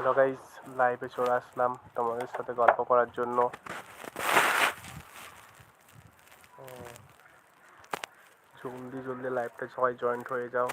Hello guys লাইভে চলে আসলাম তোমাদের সাথে গল্প করার জন্য। জলদি জলদি লাইভটা সবাই জয়েন্ট হয়ে যাও।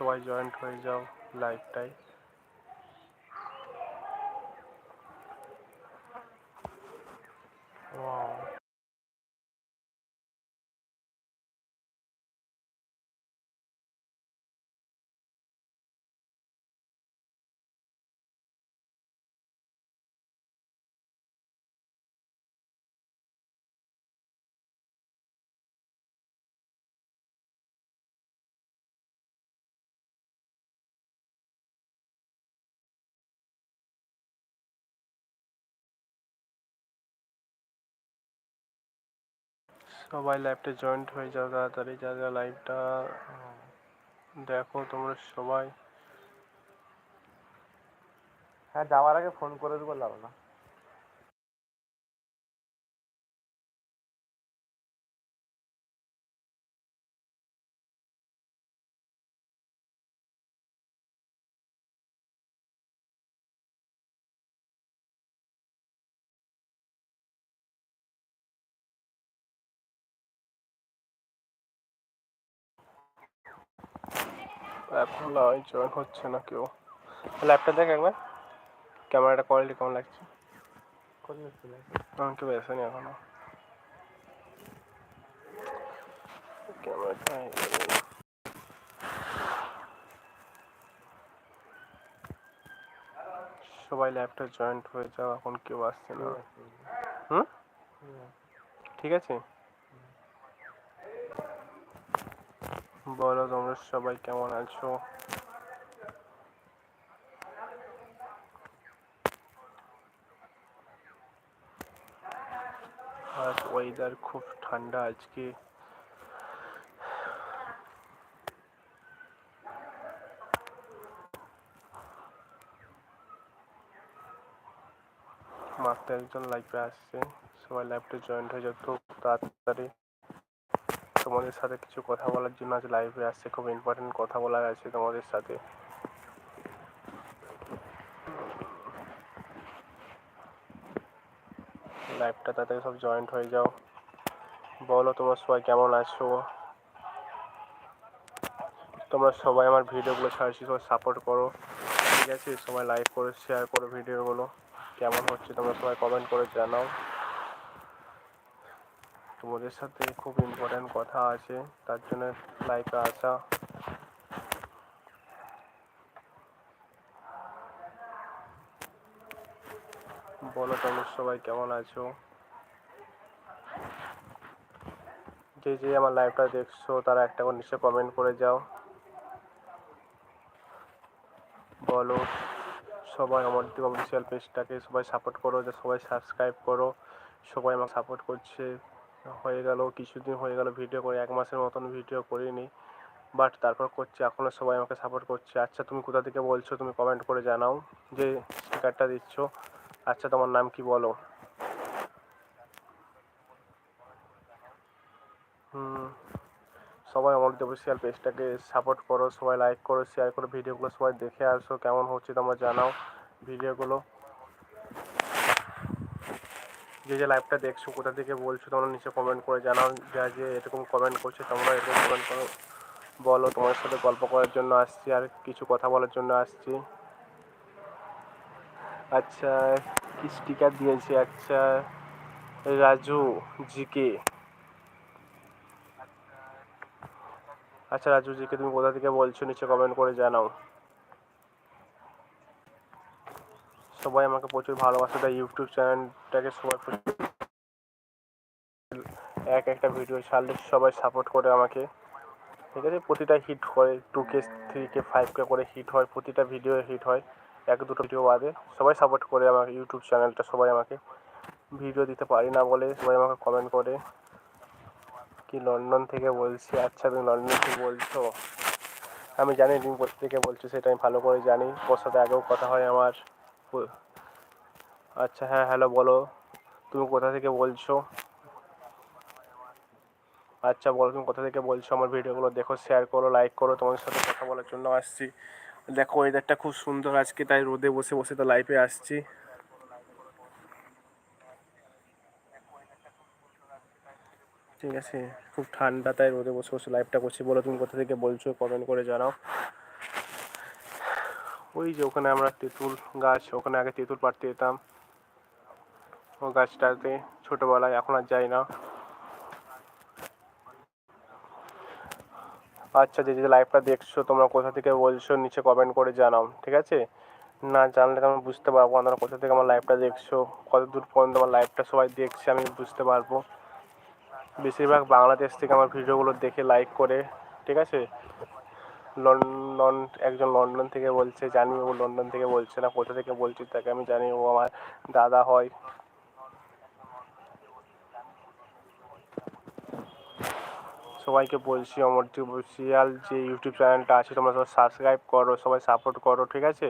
সবাই জয়েন্ট হয়ে যাও লাইভটাই ওয়াও সবাই লাইভটা জয়েন্ট হয়ে যাও তাড়াতাড়ি, যা যা লাইভটা দেখো তোমরা সবাই। হ্যাঁ যাওয়ার আগে ফোন করে দেবো না। এখন নয় জয়েন হচ্ছে না কেউ। ল্যাপটপ দেখ একবার ক্যামেরাটা কোয়ালিটি কেমন লাগছে? আমার কেউ এসেনি এখনও ক্যামেরাটা সবাই ল্যাপটপ জয়েন্ট হয়ে যাও, এখন কেউ আসছে না। হুম? ঠিক আছে? বলো তোমরা সবাই কেমন আছো? ওয়েদার খুব ঠান্ডা আজকে। মাত্র একজন লাইভে আসছে। সবাই লাইভটা জয়েন্ট হয়ে যেত তাড়াতাড়ি। তোমাদের সাথে কিছু কথা বলার জন্য আজ লাইভে আসছে। খুব ইম্পর্টেন্ট কথা বলার আছে তোমাদের সাথে। লাইভটা তাড়াতাড়ি সব জয়েন্ট হয়ে যাও। বলো তোমরা সবাই কেমন আছো? তোমরা সবাই আমার ভিডিওগুলো ছাড়ছি সবাই সাপোর্ট করো। ঠিক আছে? সবাই লাইক করো শেয়ার করো ভিডিওগুলো। কেমন হচ্ছে তোমরা সবাই কমেন্ট করে জানাও। তোমাদের সাথে খুব ইম্পর্ট্যান্ট কথা আছে, তার জন্য লাইভে আসা। বলো তোমরা সবাই কেমন আছো? যে যে আমার লাইভটা দেখছ, তারা একটা করে নিশ্চয় কমেন্ট করে যাও। বলো সবাই আমার অফিসিয়াল পেজটাকে সবাই সাপোর্ট করো যে সবাই সাবস্ক্রাইব করো, সবাই আমাকে সাপোর্ট করছে। হয়ে গেল, কিছুদিন হয়ে গেল ভিডিও করে, এক মাসের মতন ভিডিও করিনি বাট তারপর করছি, এখনও সবাই আমাকে সাপোর্ট করছে। আচ্ছা তুমি কোথা থেকে বলছো, তুমি কমেন্ট করে জানাও, যে স্টিকারটা দিচ্ছ। আচ্ছা তোমার নাম কি বলো? সবাই আমার অফিসিয়াল পেজটাকে সাপোর্ট করো, সবাই লাইক করো শেয়ার করো ভিডিওগুলো সবাই দেখে আসো, কেমন হচ্ছে তোমরা জানাও ভিডিওগুলো যে যে লাইভটা দেখছ, কোথা থেকে বলছো, তোমরা নিচে কমেন্ট করে জানাও। যা, যে এরকম কমেন্ট করছে, তোমরা এরকম কমেন্ট করো। বলো তোমার সাথে গল্প করার জন্য আসছি, আর কিছু কথা বলার জন্য আসছি। আচ্ছা কি স্টিকার দিয়েছি? আচ্ছা রাজু জিকে। আচ্ছা রাজু জিকে, তুমি কোথা থেকে বলছো? নিচে কমেন্ট করে জানাও। সবাই আমাকে প্রচুর ভালোবাসে। তাই ইউটিউব চ্যানেলটাকে সবাই এক একটা ভিডিও ছাড়লে সবাই সাপোর্ট করে আমাকে। ঠিক আছে? প্রতিটা হিট হয় two K three K five K করে হিট হয়, প্রতিটা ভিডিও হিট হয়। এক দুটো ভিডিও বাদে সবাই সাপোর্ট করে আমাকে ইউটিউব চ্যানেলটা সবাই আমাকে। ভিডিও দিতে পারি না বলে সবাই আমাকে কমেন্ট করে। কি লন্ডন থেকে বলছি? আচ্ছা তুমি লন্ডন থেকে বলছো? আমি জানি তুমি কোথা থেকে বলছো, সেটা আমি ভালো করে জানি। ওর সাথে আগেও কথা হয় আমার। আচ্ছা হ্যাঁ হ্যালো, বলো। তুমি কোথা থেকে বলছো? আচ্ছা বলো, তুমি কোথা থেকে বলছো আমার ভিডিওগুলো? দেখো শেয়ার করো লাইক করো, তোমাদের সাথে কথা বলার জন্য আসছি। দেখো ওয়েদারটা খুব সুন্দর আজকে, তাই রোদে বসে বসে তো লাইভে আসছি। ঠিক আছে, খুব ঠান্ডা, তাই রোদে বসে বসে লাইভটা করছি। বলো, তুমি কোথা থেকে বলছো? কমেন্ট করে জানাও। ওই যে ওখানে আমরা তেঁতুল গাছ, ওখানে আগে তেঁতুল পাড়তে যেতাম। ও গাছটাতে ছোটোবেলায়, এখন আর যাই না। আচ্ছা যে যে লাইভটা দেখছ, তোমরা কোথা থেকে বলছো, নিচে কমেন্ট করে জানাও, ঠিক আছে? না জানলে তো আমি বুঝতে পারব না কোথা থেকে আমার লাইভটা দেখছ কত দূর পর্যন্ত আমার লাইভটা সবাই দেখছে, আমি বুঝতে পারব। বেশিরভাগ বাংলাদেশ থেকে আমার ভিডিওগুলো দেখে লাইক করে, ঠিক আছে? লন্ডন একজন লন্ডন থেকে বলছে, জানি ও লন্ডন থেকে বলছে না, কোথা থেকে বলছি তাকে আমি জানি, ও আমার দাদা হয়। সবাইকে বলছি আমার অফিসিয়াল যে ইউটিউব চ্যানেলটা আছে, তোমরা সবাই সাবস্ক্রাইব করো, সবাই সাপোর্ট করো, ঠিক আছে?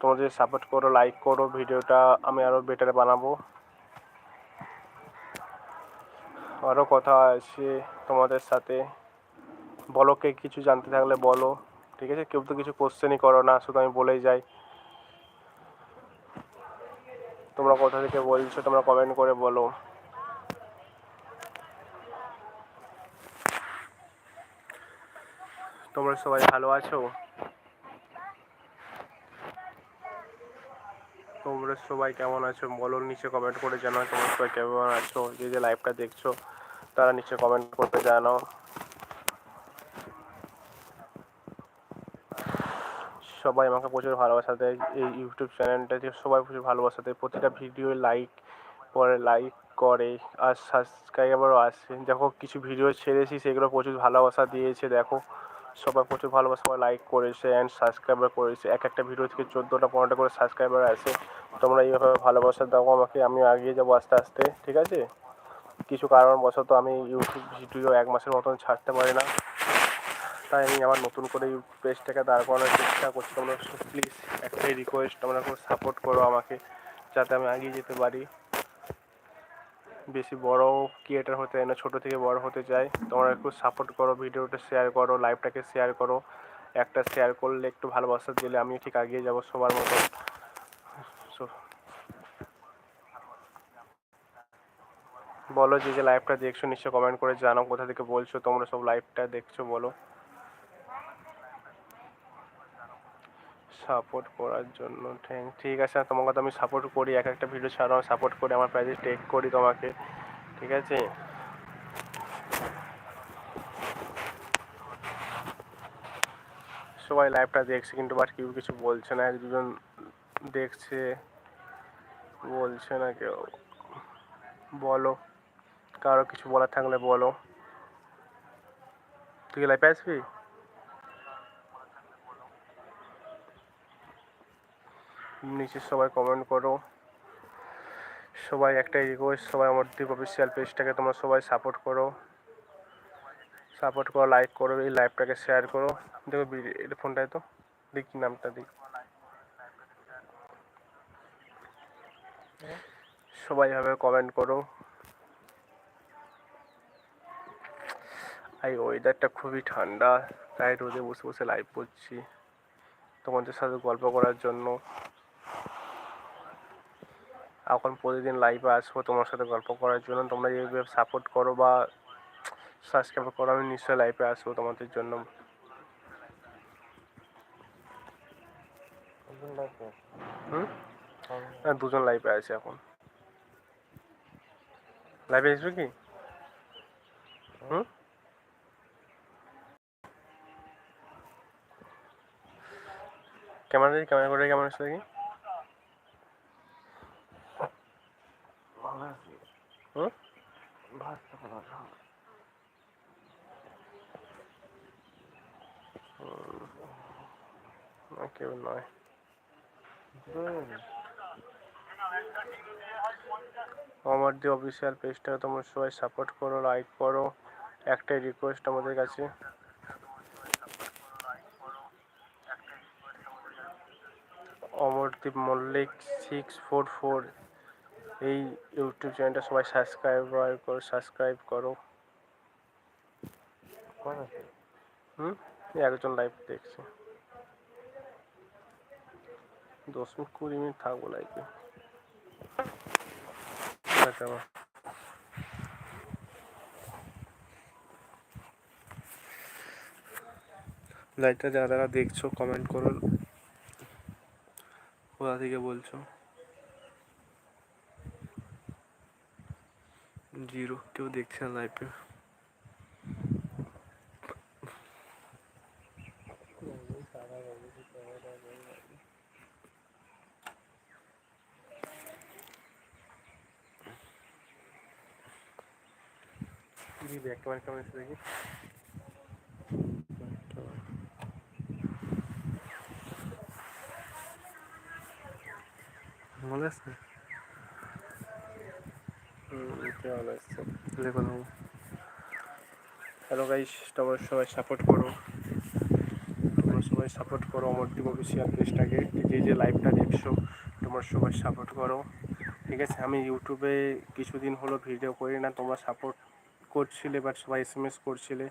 তোমাদের সাপোর্ট করো লাইক করো, ভিডিওটা আমি আরও বেটার বানাবো। আরও কথা আছে তোমাদের সাথে। বলো কে কিছু জানতে থাকলে বলো। ঠিক আছে? কেউ তো কিছু কোশ্চেনই করো না, শুধু আমি বলেই যাই। তোমরা কোথা থেকে বলছো, তোমরা কমেন্ট করে বলো। তোমরা সবাই ভালো আছো? তোমরা সবাই কেমন আছো? বলো, নিচে কমেন্ট করে জানাও তোমরা সবাই কেমন আছো? যে যে লাইভটা দেখছ, তারা নিচে কমেন্ট করতে জানাও। সবাই আমাকে প্রচুর ভালোবাসা দেয়। এই ইউটিউব চ্যানেলটাতে সবাই প্রচুর ভালোবাসা দেয়। প্রতিটা ভিডিও লাইক করে লাইক করে আর সাবস্ক্রাইবারও আসে। দেখো, কিছু ভিডিও ছেড়েছি, সেগুলো প্রচুর ভালোবাসা দিয়েছে, দেখো। সবাই প্রচুর ভালোবাসা করে লাইক করেছে অ্যান্ড সাবস্ক্রাইবার করেছে। এক একটা ভিডিও থেকে চোদ্দোটা, পনেরোটা করে সাবস্ক্রাইবার আসে। তোমরা এইভাবে ভালোবাসা দাও আমাকে, আমি আগিয়ে যাব আস্তে আস্তে, ঠিক আছে? কিছু কারণবশত আমি ইউটিউব ভিডিও এক মাসের মতন ছাড়তে পারি না। তাই আমি আমার নতুন করে ইউটিউব পেজটাকে দাঁড় করানোর চেষ্টা করছি। তোমরা প্লিজ একটাই রিকোয়েস্ট তোমরা খুব সাপোর্ট করো আমাকে, যাতে আমি এগিয়ে যেতে পারি। বেশি বড় ক্রিয়েটার হতে চাই না, ছোটো থেকে বড় হতে চাই। তোমরা একটু সাপোর্ট করো, ভিডিওটা শেয়ার করো লাইভটাকে শেয়ার করো। একটা শেয়ার করলে একটু ভালোবাসা দিলে আমি ঠিক এগিয়ে যাব সবার মতো। বলো যে যে লাইভটা দেখছ নিশ্চয় কমেন্ট করে জানাও, কোথা থেকে বলছো, তোমরা সব লাইভটা দেখছ, বলো। সাপোর্ট করার জন্য। থ্যাংক ঠিক আছে তোমাকে তো আমি সাপোর্ট করি, এক একটা ভিডিও ছাড়াও সাপোর্ট করি আমার প্রাইজে টেক করি তোমাকে, ঠিক আছে? সবাই লাইভটা দেখছে, কিন্তু বাট কেউ কিছু বলছে না, এক দুজন দেখছে, বলছে না কেউ। বলো, কারও কিছু বলার থাকলে বলো। তুই লাইভে আসবি নিচে সবাই কমেন্ট করো। সবাই একটাই রিকোয়েস্ট সবাই আমার দ্বীপ অফিসিয়াল পেজটাকে তোমরা সবাই সাপোর্ট করো। সাপোর্ট করো লাইক করো, এই লাইভটাকে শেয়ার করো। দেখো এটা ফোনটায় তো? দেখি নামটা দিই সবাই এভাবে কমেন্ট করো। এই ওয়েদারটা খুবই ঠান্ডা। তাই রোদে বসে বসে লাইভ করছি। তোমাদের সাথে গল্প করার জন্য। এখন প্রতিদিন লাইভে আসব তোমার সাথে গল্প করার জন্য। তোমরা এইভাবে সাপোর্ট করো বা সাবস্ক্রাইব করো, আমি নিশ্চয়ই লাইভে আসব তোমাদের জন্য। হুম? হ্যাঁ দুজন লাইভে আছে এখন। লাইভে আসবে কি? হুম? ক্যামেরা ক্যামেরা করে কেমন আসছে দেখি ভালো আছি হুম আছে। কেউ নয় হয়ে গেছে? অমরদি অফিসিয়াল পেজটাকে তোমরা সবাই সাপোর্ট করো, লাইক করো একটাই রিকোয়েস্ট আমাদের কাছে Amardeep Mallick six four four এই ইউটিউব চ্যানেলটা সবাই সাবস্ক্রাইব করো সাবস্ক্রাইব করো। হুম? এই একজন লাইভ দেখছে। দশ মিনিট কুড়ি মিনিট থাকব লাইভে আচ্ছা লাইভটা যারা যারা দেখছ কমেন্ট করুন কোথা থেকে বলছো? জিরো কেউ দেখছে না লাইভে জি ব্যাক ক্যামেরা কেমন আছে দেখি ভালো আছে হুম এটা ভালো আছে দেখো হ্যালো গাইস তোমরা সবাই সাপোর্ট করো। তোমরা সবাই সাপোর্ট করো টিম অফিসিয়াল পেজটাকে যে যে লাইভটা দেখছ তোমরা সবাই সাপোর্ট করো। ঠিক আছে আমি ইউটিউবে কিছুদিন হলো ভিডিও করি না। তোমরা সাপোর্ট করছিলে বাট সবাই এস এম এস করছিলে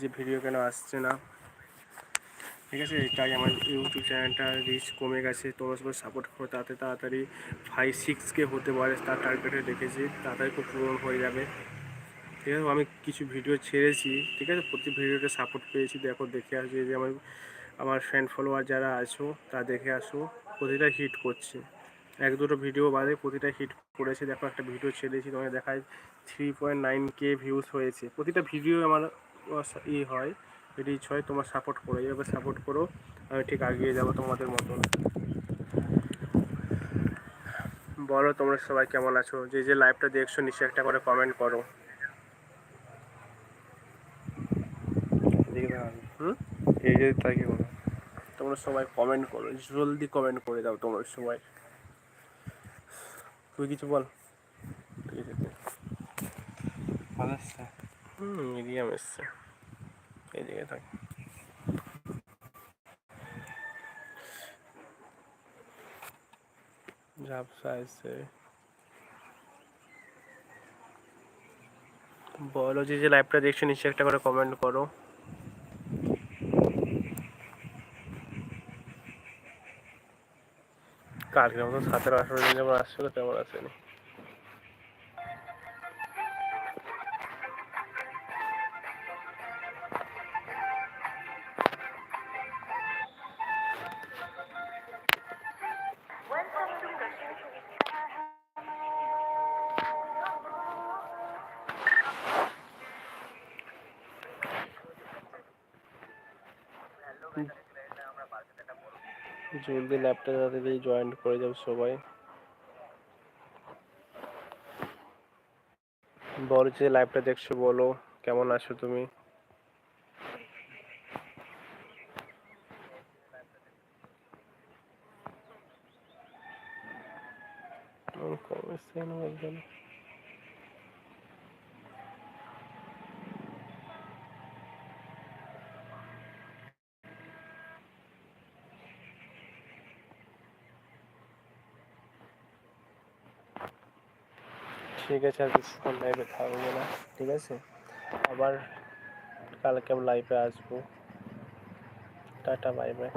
যে ভিডিও কেন আসছে না। ঠিক আছে, তাই আমার ইউটিউব চ্যানেলটা রিচ কমে গেছে। তোমরা সবাই সাপোর্ট করো, তাতে তাড়াতাড়ি ফাইভ সিক্সকে হতে পারে, তার টার্গেটে দেখেছি, তাড়াতাড়ি খুব পূরণ হয়ে যাবে। ঠিক আছে, আমি কিছু ভিডিও ছেড়েছি, ঠিক আছে, প্রতি ভিডিওতে সাপোর্ট পেয়েছি। দেখো, দেখে আসো যে আমার আমার ফ্যান ফলোয়ার যারা আছো তা দেখে আসো, প্রতিটা হিট করছে। এক দুটো ভিডিও বাদে প্রতিটা হিট করেছে। দেখো, একটা ভিডিও ছেড়েছি, তোমাকে দেখায় three point nine K views হয়েছে। প্রতিটা ভিডিও আমার ই হয়। রিচ হয় তোমার সাপোর্ট করো এইভাবে সাপোর্ট করো আমি ঠিক এগিয়ে যাব তোমাদের মতন। বলো তোমরা সবাই কেমন আছো? যে যে লাইভটা দেখছ নিশ্চয়ই একটা করে কমেন্ট করো। এই যে তাকে তোমরা সবাই কমেন্ট করো জলদি কমেন্ট করে দাও তোমরা সবাই। তুই কিছু বল? ঠিক আছে। হুম মিডিয়াম এসছে। এদিকে থাক। ঝাপসা এসছে বলো যে যে লাইভটা দেখছ, নিশ্চয়ই একটা করে কমেন্ট করো। কালকের মতো সতেরো আঠারো দিন যেমন আসছিল, তেমন আসেনি। জলদি ল্যাপটপ তাড়াতাড়ি জয়েন করে যাও সবাই। বলো যে লাইভটা দেখছ বলো, কেমন আছো তুমি? আমার কম এসছে ঠিক আছে, আর কিছুক্ষণ লাইভে থাকব না, ঠিক আছে? আবার কালকে আমি লাইভে আসব। Tata bye bye